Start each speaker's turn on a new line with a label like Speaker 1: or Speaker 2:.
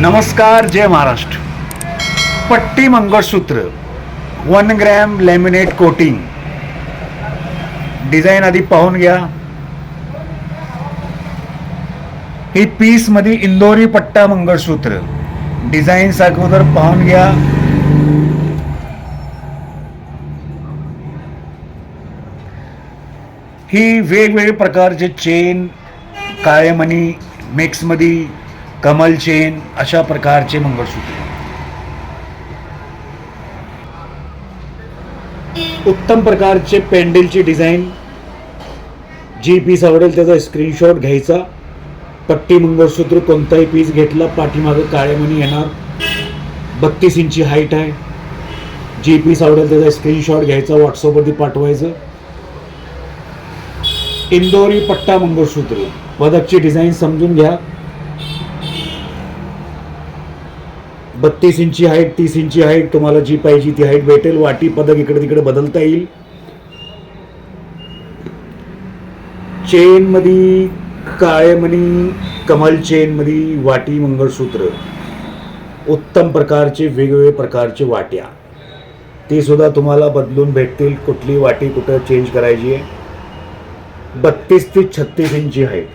Speaker 1: नमस्कार जय महाराष्ट्र. पट्टी mangalsutra one gram laminate coating design आधी पाहून घ्या. ही पीसमध्ये इंदोरी पट्टा मंगळसूत्र. डिझाईन अगोदर पाहून घ्या. ही वेगवेगळे प्रकारचे चेन काळे मिक्समध्ये कमल चेन अशा प्रकारचे मंगळसूत्र. उत्तम प्रकारचे पेंडलची डिझाईन. जी पीस आवडेल त्याचा स्क्रीनशॉट घ्यायचा. पट्टी मंगळसूत्र कोणताही पीस घेतला पाठीमागं काळेमणी येणार. बत्तीस इंची हाईट आहे. जी पीस आवडेल त्याचा स्क्रीनशॉट घ्यायचा व्हॉट्सअपवरती पाठवायचं. इंदोरी पट्टा मंगळसूत्र. पदकची डिझाईन समजून घ्या. बत्तीस इंची हाईट तीस इंची हाईट तुम्हाला जी पाहिजे ती हाईट भेटेल. वाटी पदक इकडे तिकडे बदलता येईल. चेनमध्ये काळेमणी कमल चेनमध्ये वाटी मंगळसूत्र. उत्तम प्रकारचे वेगवेगळे प्रकारचे वाट्या. ते सुद्धा तुम्हाला बदलून भेटतील. कुठली वाटी कुठं चेंज करायची आहे? बत्तीस ते छत्तीस इंची हाईट